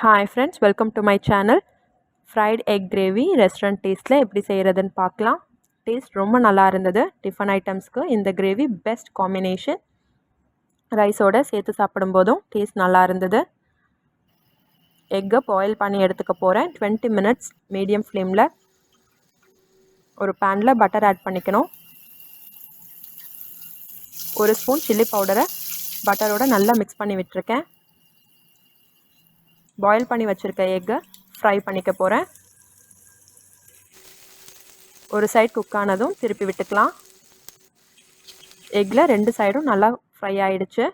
Hi friends welcome to my channel fried egg gravy restaurant டேஸ்ட்டில் எப்படி செய்கிறதுன்னு பார்க்கலாம். டேஸ்ட் ரொம்ப நல்லா இருந்தது. டிஃபன் ஐட்டம்ஸ்க்கு இந்த கிரேவி பெஸ்ட் காம்பினேஷன் ரைஸோடு சேர்த்து சாப்பிடும்போதும் டேஸ்ட் நல்லா இருந்தது. எக்கை பாயில் பண்ணி எடுத்துக்க போகிறேன் டுவெண்ட்டி மினிட்ஸ் மீடியம் ஃப்ளேமில் ஒரு பேனில் பட்டர் ஆட் பண்ணிக்கணும். ஒரு ஸ்பூன் சில்லி பவுடரை பட்டரோட நல்லா மிக்ஸ் பண்ணி விட்டுருக்கேன். பாயில் பண்ணி வச்சுருக்க எக்கை ஃப்ரை பண்ணிக்க போகிறேன் ஒரு சைட் குக் ஆனதும் திருப்பி விட்டுக்கலாம். எக்கில் ரெண்டு சைடும் நல்லா ஃப்ரை ஆகிடுச்சு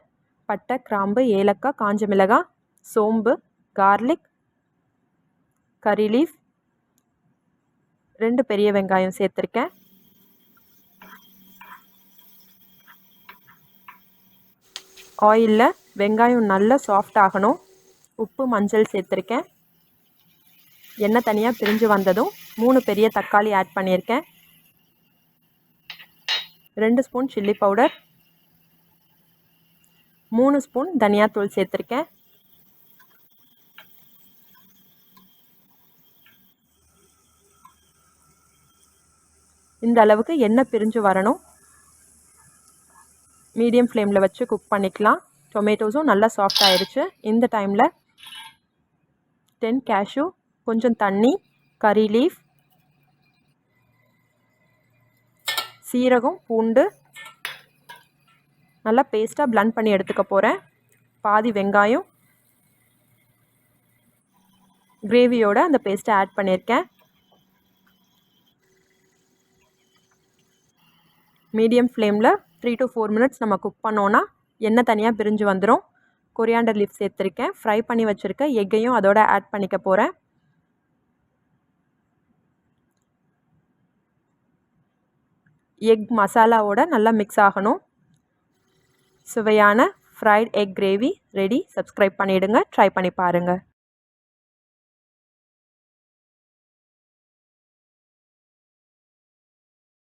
பட்டை கிராம்பு ஏலக்காய் காஞ்ச மிளகாய் சோம்பு கார்லிக் கறி லீஃப் ரெண்டு பெரிய வெங்காயம் சேர்த்துருக்கேன். ஆயிலில் வெங்காயம் நல்லா சாஃப்ட் ஆகணும். உப்பு மஞ்சள் சேர்த்துருக்கேன். எண்ணெய் தனியாக பிரிஞ்சு வந்ததும் மூணு பெரிய தக்காளி ஆட் பண்ணியிருக்கேன். ரெண்டு ஸ்பூன் சில்லி பவுடர். மூணு ஸ்பூன் தனியாத்தூள் சேர்த்துருக்கேன். இந்த அளவுக்கு எண்ணெய் பிரிஞ்சு வரணும். மீடியம் ஃப்ளேமில் வச்சு குக் பண்ணிக்கலாம். டொமேட்டோஸும் நல்லா சாஃப்ட் ஆயிடுச்சு இந்த டைமில் டென் கேஷ்யூ கொஞ்சம் தண்ணி கறி லீஃப் சீரகம் பூண்டு. நல்லா பேஸ்ட்டாக பிளண்ட் பண்ணி எடுத்துக்க போகிறேன் பாதி வெங்காயம். கிரேவியோட அந்த பேஸ்ட்டை ஆட் பண்ணியிருக்கேன் மீடியம் ஃப்ளேமில் த்ரீ டு ஃபோர் மினிட்ஸ் நம்ம குக் பண்ணோன்னா எண்ணெய் தனியாக பிரிஞ்சு வந்துடும் கொரியாண்டர் லீஃப் சேர்த்துருக்கேன். ஃப்ரை பண்ணி வச்சுருக்கேன் எக்கையும் அதோட ஆட் பண்ணிக்க போகிறேன் எக் மசாலாவோட நல்லா மிக்ஸ் ஆகணும். சுவையான fried egg gravy ready subscribe பண்ணிவிடுங்க ட்ரை பண்ணி பாருங்கள்